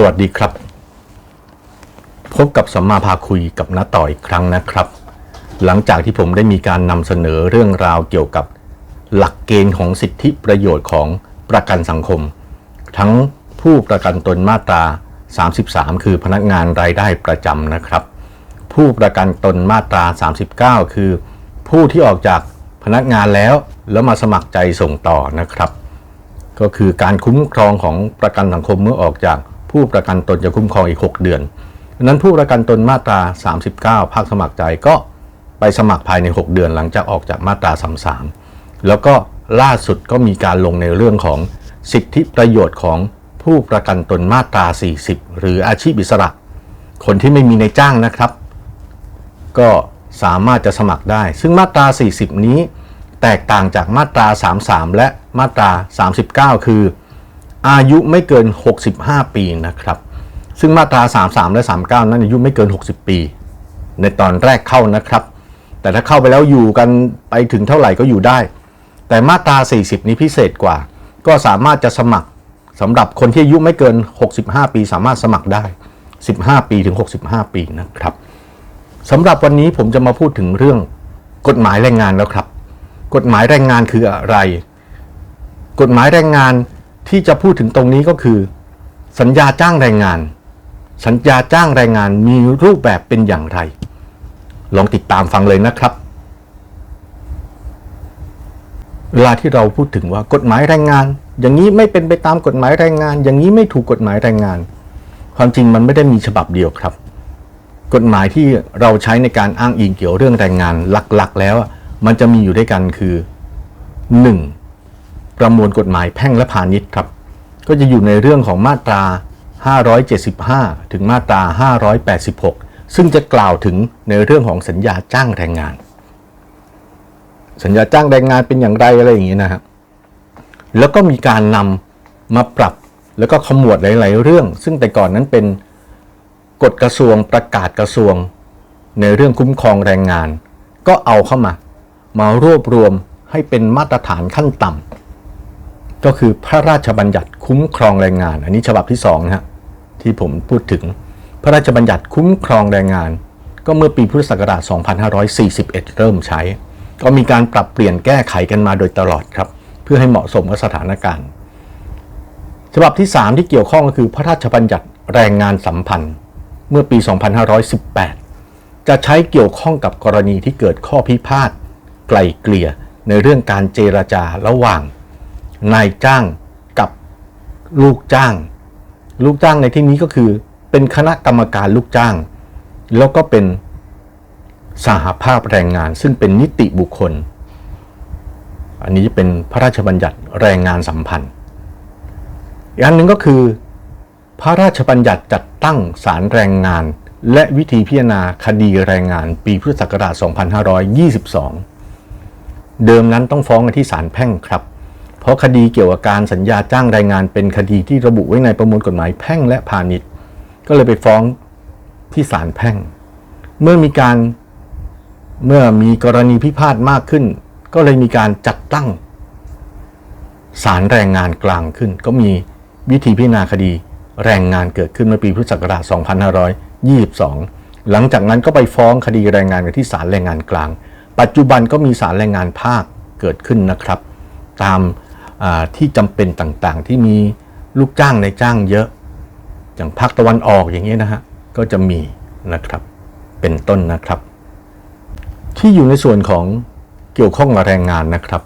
สวัสดีครับ พบกับสัมมาพาคุยกับน้าต่ออีกครั้งนะครับ หลังจากที่ผมได้มีการนำเสนอเรื่องราวเกี่ยวกับหลักเกณฑ์ของสิทธิประโยชน์ของประกันสังคม ทั้งผู้ประกันตนมาตรา 33 คือพนักงานรายได้ประจำนะครับ ผู้ประกันตนมาตรา 39 คือ ผู้ที่ออกจากพนักงานแล้วแล้วมาสมัครใจส่งต่อนะครับ ก็คือการคุ้มครองของประกันสังคมเมื่อออกจาก ผู้ประกันตนจะคุ้มครองอีก 6 เดือนดังนั้นผู้ประกันตนมาตรา 39 ภาคสมัครใจก็ไปสมัครภายใน 6 เดือนหลังจากออกจากมาตรา 33 แล้วก็ล่าสุดก็มีการลงในเรื่องของสิทธิประโยชน์ของผู้ประกันตนมาตรา 40 หรืออาชีพอิสระ คนที่ไม่มีในจ้างนะครับ ก็สามารถจะสมัครได้ ซึ่งมาตรา 40 นี้แตกต่างจากมาตรา 33 และมาตรา 39 คือ อายุไม่เกิน 65 ปีนะครับ ซึ่งมาตรา 33 และ 39 นั้นอายุไม่เกิน 60 ปี ในตอนแรกเข้านะครับ แต่ถ้าเข้าไปแล้วอยู่กันไปถึงเท่าไหร่ก็อยู่ได้ แต่มาตรา 40 นี้พิเศษกว่า ก็สามารถจะสมัครสำหรับคนที่อายุไม่เกิน 65 ปี สามารถสมัครได้ 15 ปีถึง 65 ปีนะครับสำหรับวันนี้ผมจะมาพูดถึงเรื่องกฎหมายแรงงานแล้วครับ กฎหมายแรงงานคืออะไร กฎหมายแรงงาน ที่จะพูดถึงตรงนี้ก็คือ สัญญาจ้างแรงงาน สัญญาจ้างแรงงานมีรูปแบบเป็นอย่างไร ลองติดตามฟังเลยนะครับเวลาที่เราพูดถึงว่ากฎหมายแรงงาน อย่างนี้ไม่เป็นไปตามกฎหมายแรงงาน อย่างนี้ไม่ถูกกฎหมายแรงงาน ความจริงมันไม่ได้มีฉบับเดียวครับ กฎหมายที่เราใช้ในการอ้างอิงเกี่ยวเรื่องแรงงานหลักๆ แล้ว มันจะมีอยู่ด้วยกันคือ 1. ประมวลกฎหมายแพ่งและพาณิชย์ครับ ก็จะอยู่ในเรื่องของมาตรา 575 ถึงมาตรา 586 ซึ่งจะกล่าวถึงในเรื่องของสัญญาจ้างแรงงาน สัญญาจ้างแรงงานเป็นอย่างไรอะไรอย่างนี้นะครับแล้วก็มีการนำมาปรับแล้วก็ขมวดหลาย ๆ เรื่อง ซึ่งแต่ก่อนนั้นเป็นกฎกระทรวงประกาศกระทรวง ในเรื่องคุ้มครองแรงงาน ก็เอาเข้ามา มารวบรวมให้เป็นมาตรฐานขั้นต่ำ ก็คือพระราชบัญญัติคุ้มครองแรงงาน อันนี้ฉบับที่2นะฮะที่ผมพูดถึงพระราชบัญญัติคุ้มครองแรงงาน ก็เมื่อปีพุทธศักราช 2541 เริ่มใช้ ก็มีการปรับเปลี่ยนแก้ไขกันมาโดยตลอดครับ เพื่อให้เหมาะสมกับสถานการณ์ ฉบับที่ 3 ที่เกี่ยวข้องก็คือพระราชบัญญัติแรงงานสัมพันธ์ เมื่อปี 2518 จะใช้เกี่ยวข้องกับกรณีที่เกิดข้อพิพาทไกลเกลี่ยในเรื่องการเจรจาระหว่าง นายจ้างกับลูกจ้าง ลูกจ้างในที่นี้ก็คือ เป็นคณะกรรมการลูกจ้าง แล้วก็เป็นสหภาพแรงงานซึ่งเป็นนิติบุคคล อันนี้จะเป็นพระราชบัญญัติแรงงานสัมพันธ์อีกอันหนึ่งก็คือ พระราชบัญญัติจัดตั้งศาลแรงงาน และวิธีพิจารณาคดีแรงงาน ปีพุทธศักราช 2522 เดิมนั้นต้องฟ้องกันที่ศาลแพ่งครับ เพราะคดีเกี่ยวกับการสัญญาจ้างแรงงานเป็นคดีที่ระบุไว้ในประมวลกฎหมายแพ่งและพาณิชย์ ก็เลยไปฟ้องที่ศาลแพ่ง เมื่อมีการเมื่อมีกรณีพิพาทมากขึ้น ก็เลยมีการจัดตั้งศาลแรงงานกลางขึ้น ก็มีวิธีพิจารณาคดีแรงงานเกิดขึ้นเมื่อปีพุทธศักราช 2522 หลังจากนั้นก็ไปฟ้องคดีแรงงานกันที่ศาลแรงงานกลาง ปัจจุบันก็มีศาลแรงงานภาคเกิดขึ้นนะครับ ตาม ที่จำเป็นต่างๆ ที่มีลูกจ้างในจ้างเยอะ อย่างภาคตะวันออกอย่างนี้นะฮะก็จะมีนะครับเป็นต้นนะครับ ที่อยู่ในส่วนของเกี่ยวข้องกับแรงงานนะครับ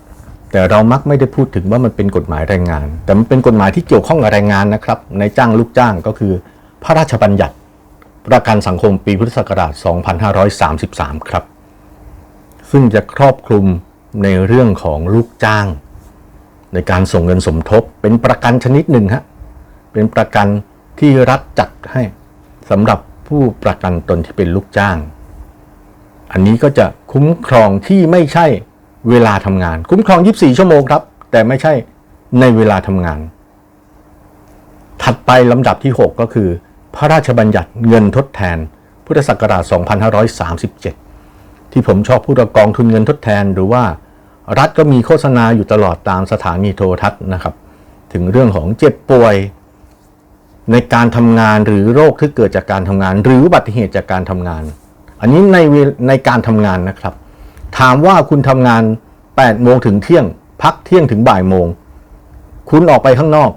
แต่เรามักไม่ได้พูดถึงว่ามันเป็นกฎหมายแรงงาน แต่มันเป็นกฎหมายที่เกี่ยวข้องกับแรงงานนะครับในจ้างลูกจ้างก็คือพระราชบัญญัติประกันสังคมปีพุทธศักราช 2533 ครับ ซึ่งจะครอบคลุมในเรื่องของลูกจ้าง ในการส่งเงินสมทบ เป็นประกันชนิดหนึ่งฮะเป็นประกันที่รัฐจัดให้สำหรับผู้ประกันตนที่เป็นลูกจ้าง อันนี้ก็จะคุ้มครองที่ไม่ใช่เวลาทำงาน คุ้มครอง 24 ชั่วโมงครับ แต่ไม่ใช่ในเวลาทำงาน ถัดไปลำดับที่ 6 ก็คือ พระราชบัญญัติเงินทดแทน พุทธศักราช 2537 ที่ผมชอบพูดว่ากองทุนเงินทดแทนหรือว่า รัฐก็มีโฆษณาอยู่ตลอดตามสถานีโทรทัศน์นะครับ ถึงเรื่องของเจ็บป่วย ในการทำงานหรือโรคที่เกิดจากการทำงาน หรืออุบัติเหตุจากการทำงาน อันนี้ในในการทำงานนะครับ ถามว่าคุณทำงาน8โมงถึงเที่ยง พักเที่ยงถึงบ่ายโมง คุณออกไปข้างนอก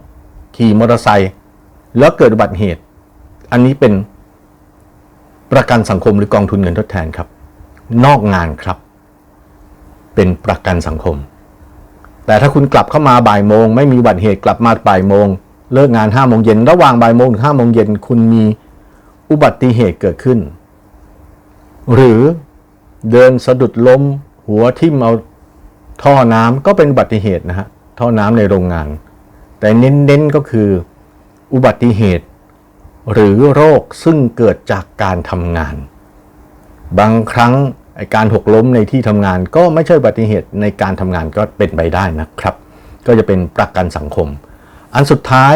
ขี่มอเตอร์ไซค์แล้วเกิดอุบัติเหตุ อันนี้เป็นประกันสังคมหรือกองทุนเงินทดแทนครับ นอกงานครับ เป็นประกันสังคม แต่ถ้าคุณกลับเข้ามาบ่ายโมง ไม่มีอุบัติเหตุกลับมาบ่ายโมง เลิกงานห้าโมงเย็นระหว่างบ่ายโมงถึงห้าโมงเย็นคุณมีอุบัติเหตุเกิดขึ้น หรือเดินสะดุดล้ม หัวทิ่มเอาท่อน้ำก็เป็นอุบัติเหตุนะฮะท่อน้ำในโรงงาน แต่เน้นๆก็คืออุบัติเหตุ หรือโรคซึ่งเกิดจากการทำงาน บางครั้ง ไอการหกล้มในที่ทำงานก็ไม่ใช่อุบัติเหตุในการทำงานก็เป็นไปได้นะครับ ก็จะเป็นประกันสังคม อันสุดท้าย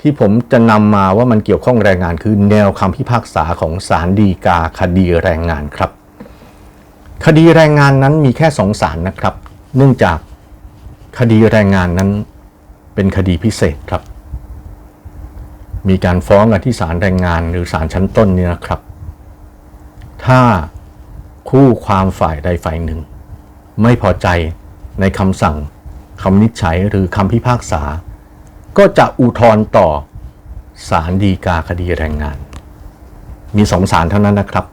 ที่ผมจะนำมาว่ามันเกี่ยวข้องแรงงานคือแนวคำพิพากษาของศาลฎีกาคดีแรงงานครับ คดีแรงงานนั้นมีแค่สองศาลนะครับ เนื่องจากคดีแรงงานนั้นเป็นคดีพิเศษครับ มีการฟ้องกันที่ศาลแรงงานหรือศาลชั้นต้นนี่นะครับ ถ้า คู่ความฝ่ายใดฝ่ายหนึ่ง ไม่พอใจในคำสั่งคำนิจฉัยหรือคำพิพากษา ก็จะอุทธรณ์ต่อศาลฎีกาคดีแรงงาน มีสองศาลเท่านั้นนะครับ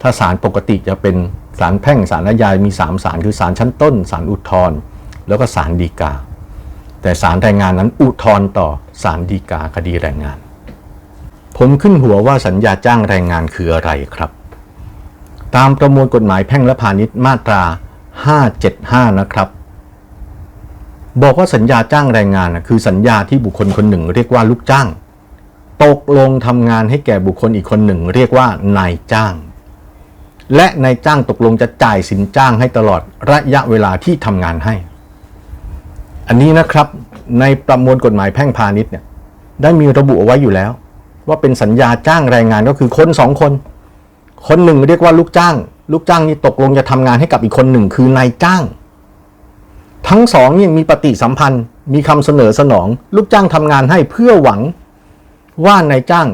ถ้าศาลปกติจะเป็นศาลแพ่งศาลอาญามีสามศาลคือศาลชั้นต้นศาลอุทธรณ์แล้วก็ศาลฎีกา แต่ศาลแรงงานนั้นอุทธรณ์ต่อศาลฎีกาคดีแรงงาน ผมขึ้นหัวว่าสัญญาจ้างแรงงานคืออะไรครับ ตามประมวลกฎหมายแพ่งและพาณิชย์มาตรา 575 นะครับ บอกว่าสัญญาจ้างแรงงานนะคือสัญญาที่บุคคลคนหนึ่งเรียกว่าลูกจ้าง ตกลงทำงานให้แก่บุคคลอีกคนหนึ่งเรียกว่านายจ้าง และนายจ้างตกลงจะจ่ายสินจ้างให้ตลอดระยะเวลาที่ทำงานให้ อันนี้นะครับในประมวลกฎหมายแพ่งพาณิชย์เนี่ยได้มีระบุเอาไว้อยู่แล้ว ว่าเป็นสัญญาจ้างแรงงานก็คือคนสองคน คนหนึ่งเรียกว่าลูกจ้าง ลูกจ้างนี่ตกลงจะทำงานให้กับอีกคนหนึ่งคือนายจ้าง ทั้งสองนี่มีปฏิสัมพันธ์ มีคำเสนอสนอง ลูกจ้างทำงานให้เพื่อหวังว่านายจ้าง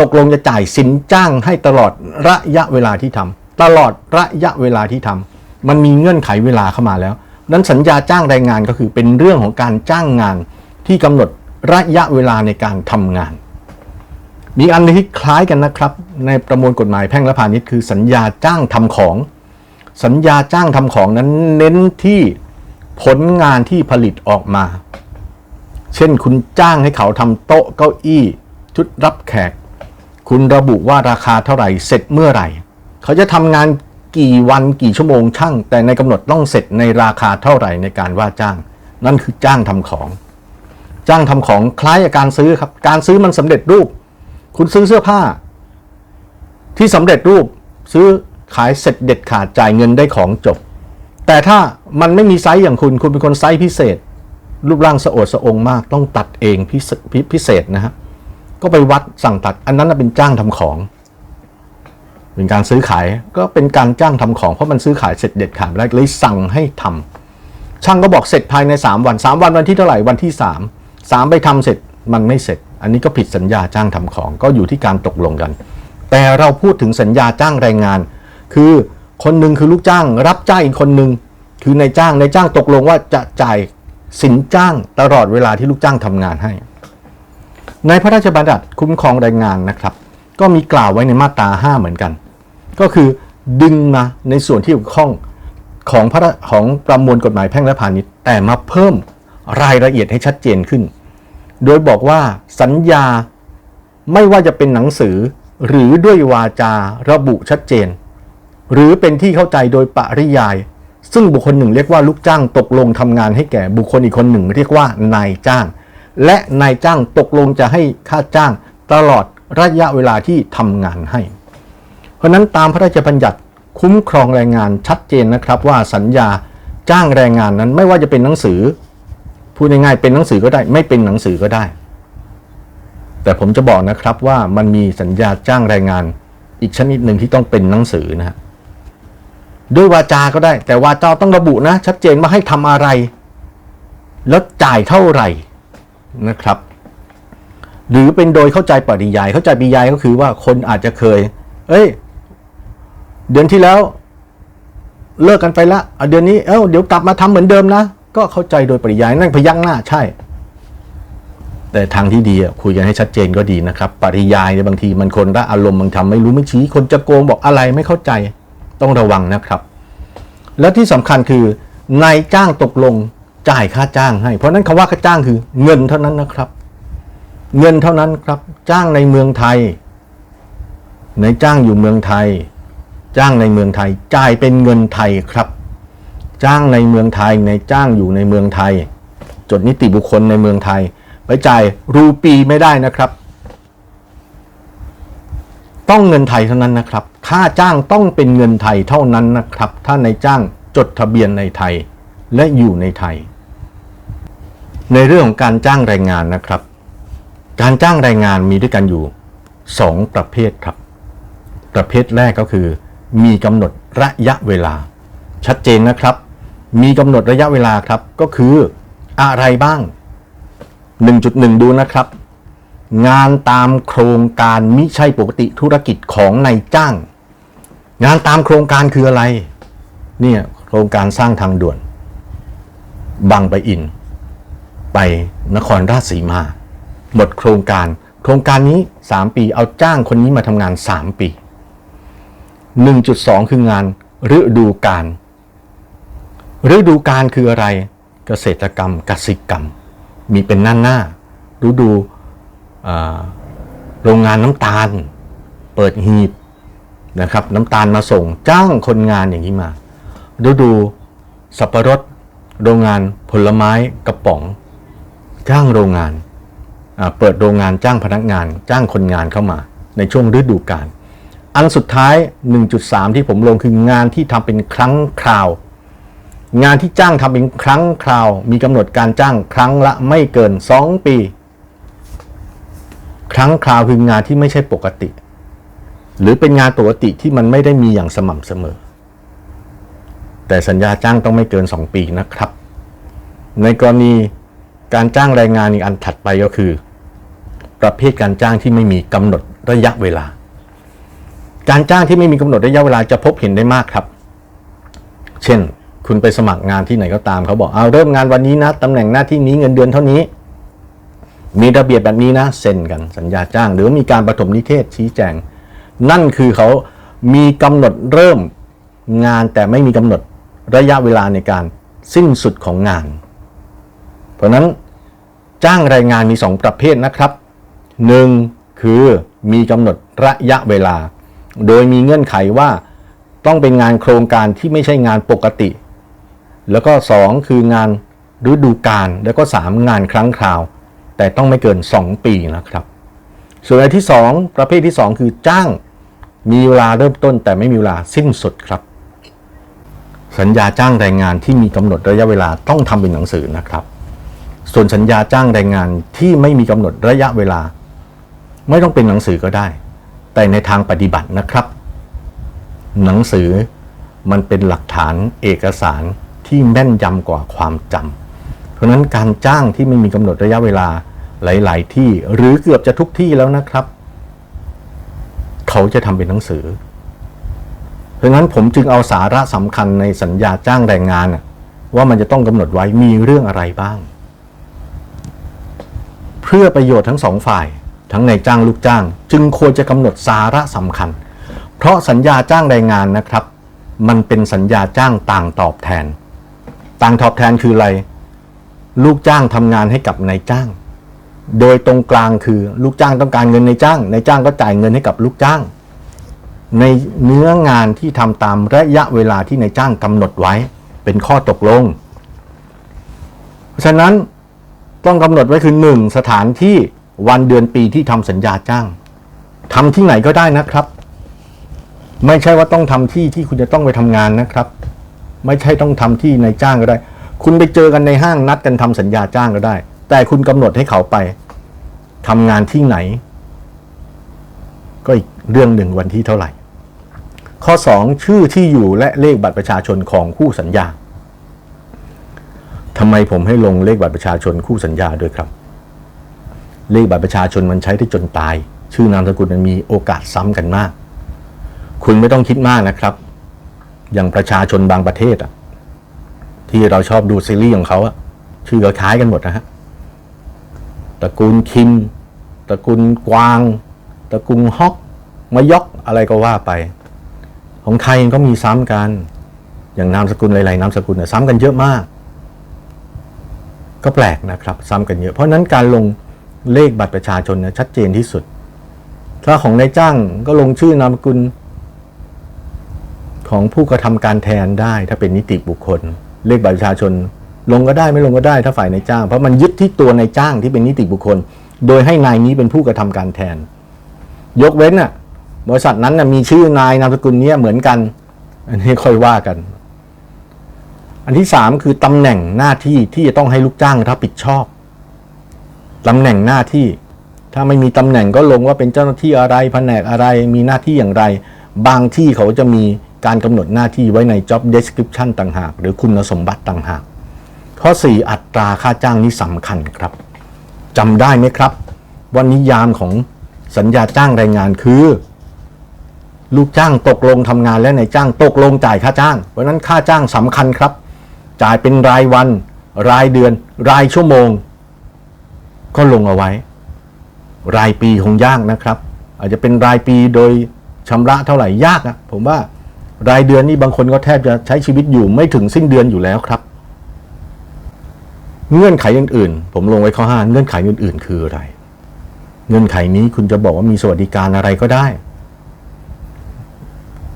ตกลงจะจ่ายสินจ้างให้ตลอดระยะเวลาที่ทำตลอดระยะเวลาที่ทำมันมีเงื่อนไขเวลาเข้ามาแล้ว นั้นสัญญาจ้างแรงงานก็คือเป็นเรื่องของการจ้างงานที่กำหนดระยะเวลาในการทำงาน มีอันที่คล้ายกันนะครับ ในประมวลกฎหมายแพ่งและพาณิชย์คือสัญญาจ้างทำของ สัญญาจ้างทำของนั้นเน้นที่ผลงานที่ผลิตออกมา เช่นคุณจ้างให้เขาทำโต๊ะเก้าอี้ชุดรับแขก คุณระบุว่าราคาเท่าไหร่เสร็จเมื่อไหร่ เขาจะทำงานกี่วันกี่ชั่วโมงช่าง แต่ในกำหนดต้องเสร็จในราคาเท่าไหร่ในการว่าจ้าง นั่นคือจ้างทำของ จ้างทำของคล้ายกับการซื้อครับ การซื้อมันสำเร็จรูป คุณซื้อเสื้อผ้า ที่สำเร็จรูปซื้อขายเสร็จเด็ดขาดจ่ายเงินได้ของจบ แต่ถ้ามันไม่มีไซส์อย่างคุณ คุณเป็นคนไซส์พิเศษ รูปร่างสะโอดสะองมาก ต้องตัดเองพิเศษพิพิเศษนะฮะก็ไปวัดสั่งตัด อันนั้นเป็นจ้างทำของ เป็นการซื้อขายก็เป็นการจ้างทำของเพราะมันซื้อขายเสร็จเด็ดขาดแล้วเลยสั่งให้ทำช่างก็บอกเสร็จภายใน 3 วัน 3 วันวันที่เท่าไหร่วันที่ 3 3 ไปทำเสร็จมันไม่เสร็จ อันนี้ก็ผิดสัญญาจ้างทำของ ก็อยู่ที่การตกลงกัน แต่เราพูดถึงสัญญาจ้างแรงงาน คือคนหนึ่งคือลูกจ้าง รับจ้างอีกคนหนึ่งคือนายจ้างนายจ้างตกลงว่าจะจ่ายสินจ้างตลอดเวลาที่ลูกจ้างทำงานให้ ในพระราชบัญญัติคุ้มครองแรงงานนะครับ ก็มีกล่าวไว้ในมาตรา5เหมือนกัน ก็คือดึงมาในส่วนที่เกี่ยวข้องของพระของประมวลกฎหมายแพ่งและพาณิชย์ แต่มาเพิ่มรายละเอียดให้ชัดเจนขึ้น โดยบอกว่าสัญญาไม่ว่าจะเป็นหนังสือ หรือด้วยวาจาระบุชัดเจน หรือเป็นที่เข้าใจโดยปริยาย ซึ่งบุคคลหนึ่งเรียกว่าลูกจ้างตกลงทำงานให้แก่บุคคลอีกคนหนึ่งเรียกว่านายจ้าง และนายจ้างตกลงจะให้ค่าจ้างตลอดระยะเวลาที่ทำงานให้ เพราะนั้นตามพระราชบัญญัติคุ้มครองแรงงานชัดเจนนะครับว่าสัญญาจ้างแรงงานนั้นไม่ว่าจะเป็นหนังสือ พูดง่ายๆเป็นหนังสือก็ได้ ไม่เป็นหนังสือก็ได้ แต่ผมจะบอกนะครับว่ามันมีสัญญาจ้างแรงงาน อีกชนิดหนึ่งที่ต้องเป็นหนังสือนะฮะด้วยวาจาก็ได้ แต่วาจาต้องระบุนะ ชัดเจนว่าให้ทำอะไร แล้วจ่ายเท่าไหร่นะครับ หรือเป็นโดยเข้าใจปริยาย เข้าใจปริยายก็คือว่าคนอาจจะเคย เอ้ย เดือนที่แล้ว เลิกกันไปละอะเดือนนี้เอ้าเดี๋ยวกลับมาทำเหมือนเดิมนะ ก็เข้าใจโดยปริยายนั่นพยักหน้าใช่ แต่ทางที่ดีคุยกันให้ชัดเจนก็ดีนะครับ ปริยายเนี่ยบางทีมันคนละอารมณ์บางทำไม่รู้ไม่ชี้คนจะโกงบอกอะไรไม่เข้าใจต้องระวังนะครับ แล้วที่สำคัญคือนายจ้างตกลงจ่ายค่าจ้างให้ เพราะฉะนั้นคำว่าค่าจ้างคือเงินเท่านั้นนะครับ เงินเท่านั้นครับ จ้างในเมืองไทยนายจ้างอยู่เมืองไทย จ้างในเมืองไทย จ่ายเป็นเงินไทยครับ จ้างในเมืองไทยในจ้างอยู่ในเมืองไทย จดนิติบุคคลในเมืองไทย ไปจ่ายรูปีไม่ได้นะครับ ต้องเงินไทยเท่านั้นนะครับ ค่าจ้างต้องเป็นเงินไทยเท่านั้นนะครับ ถ้าในจ้างจดทะเบียนในไทยและอยู่ในไทย ในเรื่องของการจ้างแรงงานนะครับ การจ้างแรงงานมีด้วยกันอยู่ 2 ประเภทครับ ประเภทแรกก็คือ มีกำหนดระยะเวลาชัดเจนนะครับ มีกำหนดระยะเวลาครับ ก็คืออะไรบ้าง 1.1 ดูนะครับ งานตามโครงการมิใช่ปกติธุรกิจของนายจ้าง งานตามโครงการคืออะไร เนี่ยโครงการสร้างทางด่วน บางไปอิน ไปนครราชสีมา หมดโครงการ โครงการนี้ 3 ปีเอาจ้างคนนี้มาทำงาน 3 ปี 1.2 คืองานฤดูกาล ฤดูกาลคืออะไร เกษตรกรรมกสิกรรม มีเป็นหน้าหน้าฤดูโรงงานน้ำตาล เปิดหีบนะครับน้ำตาลมาส่งจ้างคนงานอย่างนี้มาฤดูสับปะรดโรงงานผลไม้กระป๋อง จ้างโรงงาน เปิดโรงงานจ้างพนักงาน จ้างคนงานเข้ามา ในช่วงฤดูกาลอันสุดท้าย 1.3 ที่ผมลงคืองานที่ทำเป็นครั้งคราว งานที่จ้างทำเป็นครั้งคราว มีกำหนดการจ้างครั้งละไม่เกิน 2 ปี ครั้งคราวคืองานที่ไม่ใช่ปกติ หรือเป็นงานปกติที่มันไม่ได้มีอย่างสม่ำเสมอ แต่สัญญาจ้างต้องไม่เกิน 2 ปีนะครับ ในกรณีการจ้างแรงงานอีกอันถัดไปก็คือ ประเภทการจ้างที่ไม่มีกำหนดระยะเวลา การจ้างที่ไม่มีกำหนดระยะเวลาจะพบเห็นได้มากครับ เช่น คุณไปสมัครงานที่ไหนก็ตามเขาบอกเอาเริ่มงานวันนี้นะตำแหน่งหน้าที่นี้เงินเดือนเท่านี้ มีระเบียบแบบนี้นะเซ็นกันสัญญาจ้าง หรือมีการประถมนิเทศชี้แจง นั่นคือเขามีกำหนดเริ่มงานแต่ไม่มีกำหนดระยะเวลาในการสิ้นสุดของงาน เพราะนั้นจ้างแรงงานมี 2 ประเภทนะครับ 1. คือมีกำหนดระยะเวลา โดยมีเงื่อนไขว่าต้องเป็นงานโครงการที่ไม่ใช่งานปกติ แล้วก็ 2 คืองานฤดูกาลแล้วก็ 3 งานครั้งคราว แต่ต้องไม่เกิน 2 ปีนะครับ ส่วนอันที่ 2 ประเภทที่ 2 คือจ้างมีเวลาเริ่มต้น แต่ไม่มีเวลาสิ้นสุดครับ สัญญาจ้างแรงงานที่มีกำหนดระยะเวลาต้องทำเป็นหนังสือนะครับ ส่วนสัญญาจ้างแรงงานที่ไม่มีกำหนดระยะเวลา ไม่ต้องเป็นหนังสือก็ได้ แต่ในทางปฏิบัตินะครับ หนังสือมันเป็นหลักฐานเอกสาร ที่แม่นยำกว่าความจำเพราะฉะนั้นการจ้างที่ไม่มีกำหนดระยะเวลาหลาย ๆ ที่หรือเกือบจะทุกที่แล้วนะครับ เขาจะทำเป็นหนังสือ เพราะนั้นผมจึงเอาสาระสำคัญในสัญญาจ้างแรงงานว่ามันจะต้องกำหนดไว้มีเรื่องอะไรบ้าง เพื่อประโยชน์ทั้งสองฝ่าย ทั้งในจ้างลูกจ้าง จึงควรจะกำหนดสาระสำคัญ เพราะสัญญาจ้างแรงงานนะครับ มันเป็นสัญญาจ้างต่างตอบแทน ต่างตอบแทนคืออะไร ลูกจ้างทำงานให้กับนายจ้าง โดยตรงกลางคือลูกจ้างต้องการเงินนายจ้างนายจ้างก็จ่ายเงินให้กับลูกจ้าง ในเนื้องานที่ทำตามระยะเวลาที่นายจ้างกำหนดไว้เป็นข้อตกลง เพราะฉะนั้นต้องกำหนดไว้คือ 1. สถานที่วันเดือนปีที่ทำสัญญาจ้างทำที่ไหนก็ได้นะครับ ไม่ใช่ว่าต้องทำที่ที่คุณจะต้องไปทำงานนะครับ ไม่ใช่ต้องทำที่ในจ้างก็ได้ คุณไปเจอกันในห้างนัดกันทำสัญญาจ้างก็ได้ แต่คุณกำหนดให้เขาไปทำงานที่ไหน ก็อีกเรื่องหนึ่งวันที่เท่าไหร่ ข้อ 2 ชื่อที่อยู่และเลขบัตรประชาชนของคู่สัญญาทำไมผมให้ลงเลขบัตรประชาชนคู่สัญญาด้วยครับ เลขบัตรประชาชนมันใช้ได้จนตาย ชื่อนามสกุลมันมีโอกาสซ้ำกันมาก คุณไม่ต้องคิดมากนะครับ อย่างประชาชนบางประเทศอะ ที่เราชอบดูซีรีส์ของเขาอะชื่อก็คล้ายกันหมดนะฮะตระกูลคิมตระกูลกวางตระกูลฮอกมายอกอะไรก็ว่าไป ของไทยก็มีซ้ำกัน อย่างนามสกุลหลายๆนามสกุลเนี่ยซ้ำกันเยอะมาก ก็แปลกนะครับ ซ้ำกันเยอะ เพราะฉะนั้นการลงเลขบัตรประชาชนเนี่ยชัดเจนที่สุด ถ้าของนายจ้างก็ลงชื่อนามสกุล ของผู้กระทำการแทนได้ ถ้าเป็นนิติบุคคล เลขบัตรประชาชน ลงก็ได้ไม่ลงก็ได้ถ้าฝ่ายนายจ้าง เพราะมันยึดที่ตัวนายจ้างที่เป็นนิติบุคคล โดยให้นายนี้เป็นผู้กระทำการแทน ยกเว้นน่ะบริษัทนั้นน่ะมีชื่อนายนามสกุลเนี้ยเหมือนกัน อันนี้ค่อยว่ากัน อันที่สามคือตำแหน่งหน้าที่ที่จะต้องให้ลูกจ้างรับผิดชอบตำแหน่งหน้าที่ ถ้าไม่มีตำแหน่งก็ลงว่าเป็นเจ้าหน้าที่อะไรแผนกอะไรมีหน้าที่อย่างไร บางที่เขาจะมี การกำหนดหน้าที่ไว้ใน job description ต่างหาก หรือคุณสมบัติต่างหาก ข้อ 4 อัตราค่าจ้างนี่สำคัญครับจำได้ไหมครับ ว่านิยามของสัญญาจ้างแรงงานคือ ลูกจ้างตกลงทำงานและนายจ้างตกลงจ่ายค่าจ้าง เพราะนั้นค่าจ้างสำคัญครับ จ่ายเป็นรายวัน รายเดือน รายชั่วโมง ก็ลงเอาไว้ รายปีคงยากนะครับ อาจจะเป็นรายปีโดยชำระเท่าไหร่ยากอะผมว่า รายเดือนนี่บางคนก็แทบจะใช้ชีวิตอยู่ไม่ถึงสิ้นเดือนอยู่แล้วครับ เงื่อนไขอื่นๆ ผมลงไว้ข้อห้าเงื่อนไขอื่นๆ คืออะไร เงื่อนไขนี้คุณจะบอกว่ามีสวัสดิการอะไรก็ได้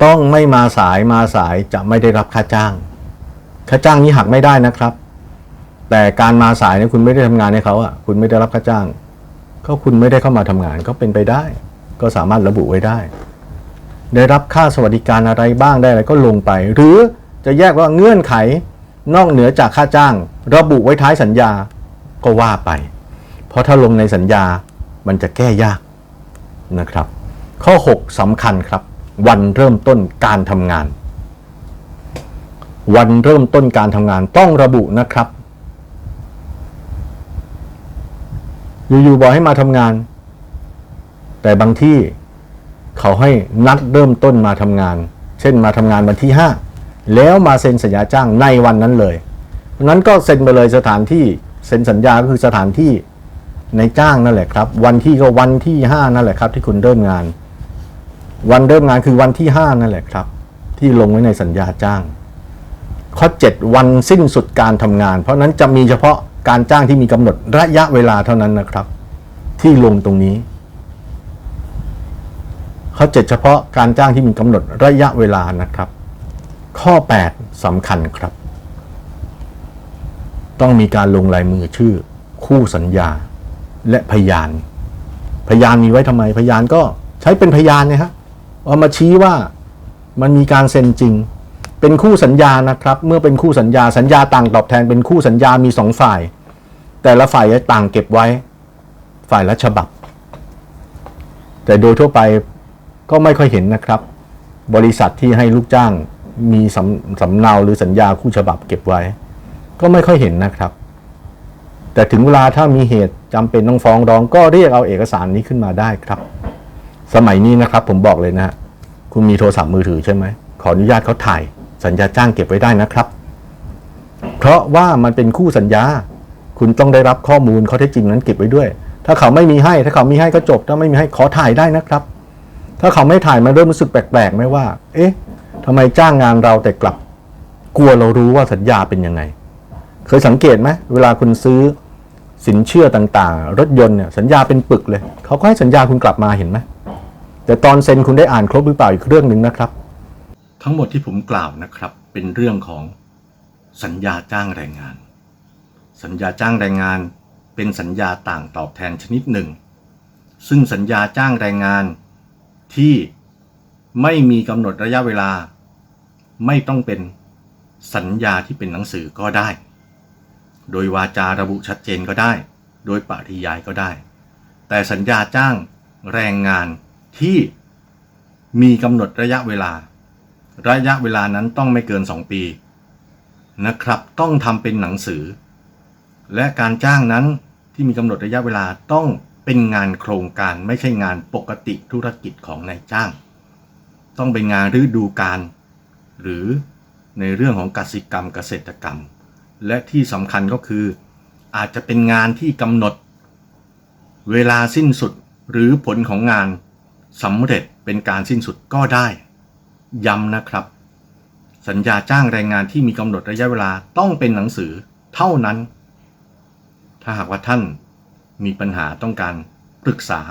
ต้องไม่มาสายมาสายจะไม่ได้รับค่าจ้าง ค่าจ้างนี้หักไม่ได้นะครับ แต่การมาสายเนี่ยคุณไม่ได้ทำงานให้เขาอะคุณไม่ได้รับค่าจ้างก็คุณไม่ได้เข้ามาทำงานก็เป็นไปได้ ก็สามารถระบุไว้ได้ ได้รับค่าสวัสดิการอะไรบ้างได้อะไรก็ลงไป หรือจะแยกว่าเงื่อนไขนอกเหนือจากค่าจ้าง ระบุไว้ท้ายสัญญาก็ว่าไป เพราะถ้าลงในสัญญามันจะแก้ยากนะครับ ข้อ 6สำคัญครับ วันเริ่มต้นการทำงาน วันเริ่มต้นการทำงานต้องระบุนะครับอยู่ๆบอกให้มาทำงาน แต่บางที่ เขาให้นัดเริ่มต้นมาทำงาน เช่นมาทำงานวันที่ 5 แล้วมาเซ็นสัญญาจ้างในวันนั้นเลยเพราะนั้นก็เซ็นไปเลยสถานที่เซ็นสัญญาก็คือสถานที่ในจ้างนั่นแหละครับ วันที่ก็วันที่ 5 นั่นแหละครับ ที่คุณเริ่มงาน วันเริ่มงานคือวันที่ 5 นั่นแหละครับ ที่ลงไว้ในสัญญาจ้าง ข้อ 7 วันสิ้นสุดการทำงาน เพราะฉะนั้นจะมีเฉพาะการจ้างที่มีกำหนดระยะเวลาเท่านั้นนะครับ ที่ลงตรงนี้ ข้อ7เฉพาะการจ้างที่มีกำหนดระยะเวลานะครับ ข้อ 8สำคัญครับ ต้องมีการลงลายมือชื่อ คู่สัญญา และพยาน พยานมีไว้ทำไม พยานก็ใช้เป็นพยานนะฮะเอามาชี้ว่ามันมีการเซ็นจริง เป็นคู่สัญญานะครับ เมื่อเป็นคู่สัญญาสัญญาต่างตอบแทนเป็นคู่สัญญามีสองฝ่าย แต่ละฝ่ายต่างเก็บไว้ ฝ่ายละฉบับ แต่โดยทั่วไป ก็ไม่ค่อยเห็นนะครับ บริษัทที่ให้ลูกจ้างมีสำสำเนาหรือสัญญาคู่ฉบับเก็บไว้ ก็ไม่ค่อยเห็นนะครับ แต่ถึงเวลาถ้ามีเหตุจำเป็นต้องฟ้องร้อง ก็เรียกเอาเอกสารนี้ขึ้นมาได้ครับ สมัยนี้นะครับผมบอกเลยนะฮะคุณมีโทรศัพท์มือถือใช่ไหมขออนุญาตเขาถ่าย สัญญาจ้างเก็บไว้ได้นะครับ เพราะว่ามันเป็นคู่สัญญา คุณต้องได้รับข้อมูลข้อเท็จจริงนั้นเก็บไว้ด้วย ถ้าเขาไม่มีให้ ถ้าเขามีให้ก็จบ ถ้าไม่มีให้ขอถ่ายได้นะครับ ถ้าเขาไม่ถ่ายมันเริ่มรู้สึกแปลกๆไหมว่า เอ๊ะทำไมจ้างงานเราแต่กลับ กลัวเรารู้ว่าสัญญาเป็นยังไง เคยสังเกตไหมเวลาคุณซื้อสินเชื่อต่างๆ รถยนต์เนี่ยสัญญาเป็นปึกเลย เขาก็ให้สัญญาคุณกลับมาเห็นไหมแต่ตอนเซ็นคุณได้อ่านครบหรือเปล่าอีกเรื่องหนึ่งนะครับ ทั้งหมดที่ผมกล่าวนะครับ เป็นเรื่องของสัญญาจ้างแรงงาน สัญญาจ้างแรงงาน เป็นสัญญาต่างตอบแทนชนิดหนึ่ง ซึ่งสัญญาจ้างแรงงาน ที่ไม่มีกำหนดระยะเวลา ไม่ต้องเป็นสัญญาที่เป็นหนังสือก็ได้ โดยวาจาระบุชัดเจนก็ได้ โดยปริยายก็ได้ แต่สัญญาจ้างแรงงานที่มีกำหนดระยะเวลา ระยะเวลานั้นต้องไม่เกิน 2 ปี นะครับ ต้องทำเป็นหนังสือ และการจ้างนั้นที่มีกำหนดระยะเวลาต้อง เป็นงานโครงการไม่ใช่งานปกติธุรกิจของนายจ้าง ต้องเป็นงานฤดูกาลหรือในเรื่องของกสิกรรมเกษตรกรรม และที่สำคัญก็คือ อาจจะเป็นงานที่กำหนด เวลาสิ้นสุดหรือผลของงานสำเร็จเป็นการสิ้นสุดก็ได้ ย้ำนะครับ สัญญาจ้างแรงงานที่มีกำหนดระยะเวลาต้องเป็นหนังสือเท่านั้น ถ้าหากว่าท่าน มีปัญหาต้องการปรึกษา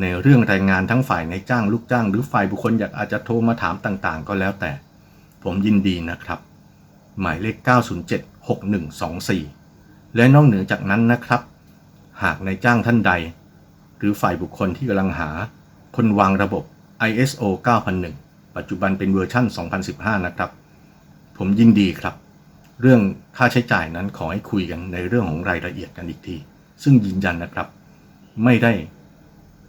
ในเรื่องแรงงานทั้งฝ่ายในจ้างลูกจ้าง หรือฝ่ายบุคคลอยากอาจจะโทรมาถามต่างๆ ก็แล้วแต่ ผมยินดีนะครับ หมายเลข 9076124 และนอกเหนือจากนั้นนะครับ หากในจ้างท่านใด หรือฝ่ายบุคคลที่กำลังหา คนวางระบบ ISO 9001 ปัจจุบันเป็นเวอร์ชัน2015 นะครับ ผมยินดีครับ เรื่องค่าใช้จ่ายนั้นขอให้คุยกันในเรื่องของรายละเอียดกันอีกที ซึ่งยืนยันนะครับ ไม่ได้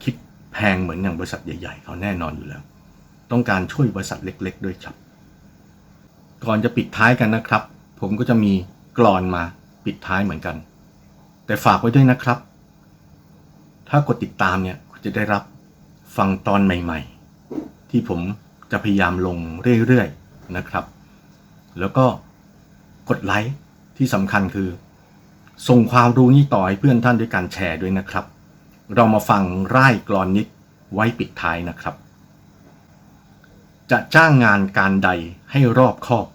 คิดแพงเหมือนอย่างบริษัทใหญ่ ๆ เขาแน่นอนอยู่แล้ว ต้องการช่วยบริษัทเล็ก ๆ ด้วยครับ ก่อนจะปิดท้ายกันนะครับ ผมก็จะมีกรอนมาปิดท้ายเหมือนกัน แต่ฝากไว้ด้วยนะครับ ถ้ากดติดตามเนี่ยคุณจะได้รับฟังตอนใหม่ ๆ ที่ผมจะพยายามลงเรื่อยๆนะครับ แล้วก็กดไลค์ที่สำคัญคือ ส่งความรู้นี้ต่อให้เพื่อนท่านด้วยการแชร์ด้วยนะครับ เรามาฟังร่ายกรอนนิดไว้ปิดท้ายนะครับ จะจ้างงานการใดให้รอบคอบ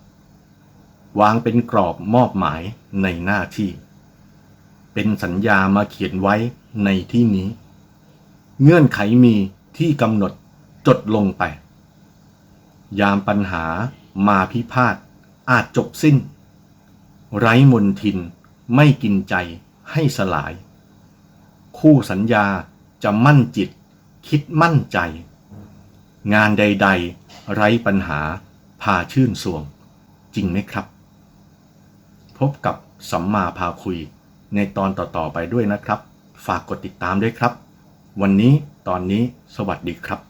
วางเป็นกรอบมอบหมายในหน้าที่ เป็นสัญญามาเขียนไว้ในที่นี้ เงื่อนไขมีที่กำหนดจดลงไป ยามปัญหามาพิพาทอาจจบสิ้น ไร้มนทิน ไม่กินใจให้สลาย คู่สัญญาจะมั่นจิต คิดมั่นใจ งานใด ๆ ไร้ปัญหาพาชื่นสวง จริงไหมครับ พบกับสัมมาพาคุยในตอนต่อ ๆ ไปด้วยนะครับ ฝากกดติดตามด้วยครับ วันนี้ตอนนี้สวัสดีครับ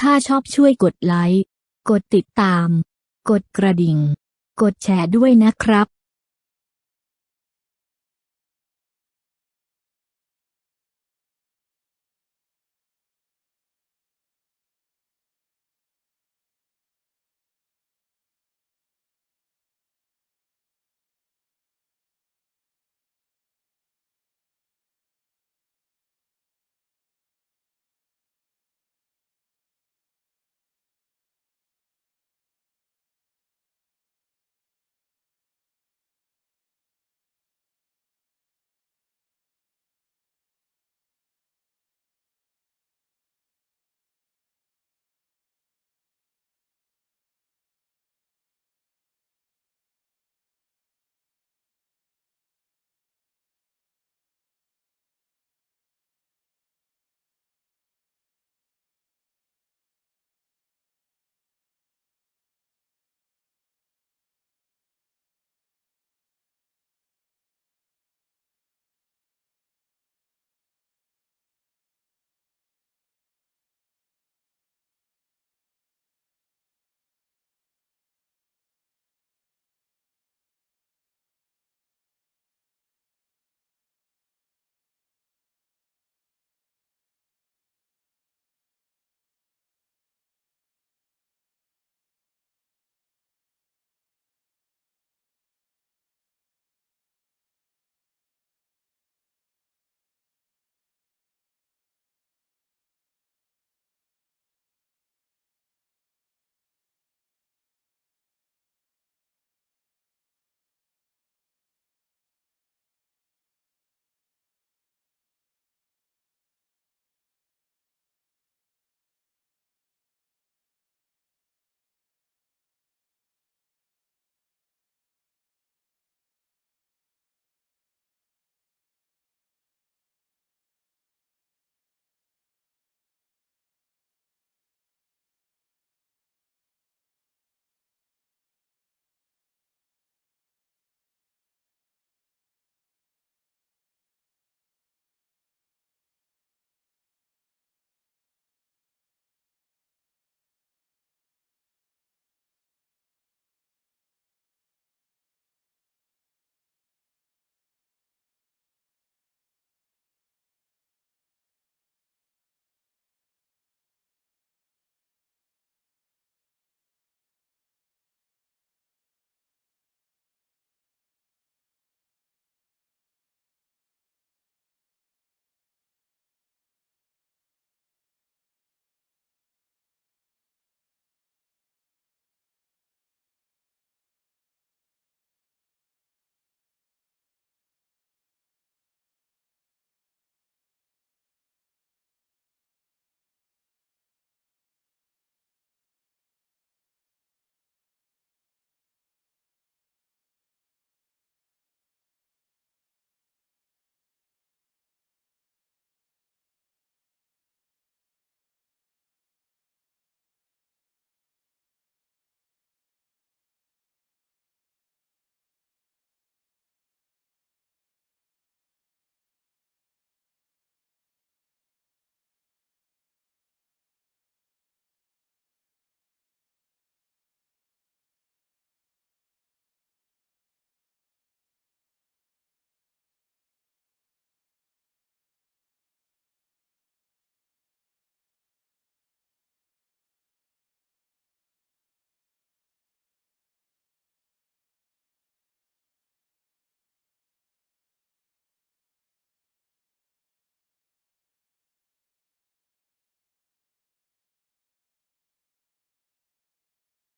ถ้าชอบช่วยกดไลค์ กดติดตาม กดกระดิ่ง กดแชร์ด้วยนะครับ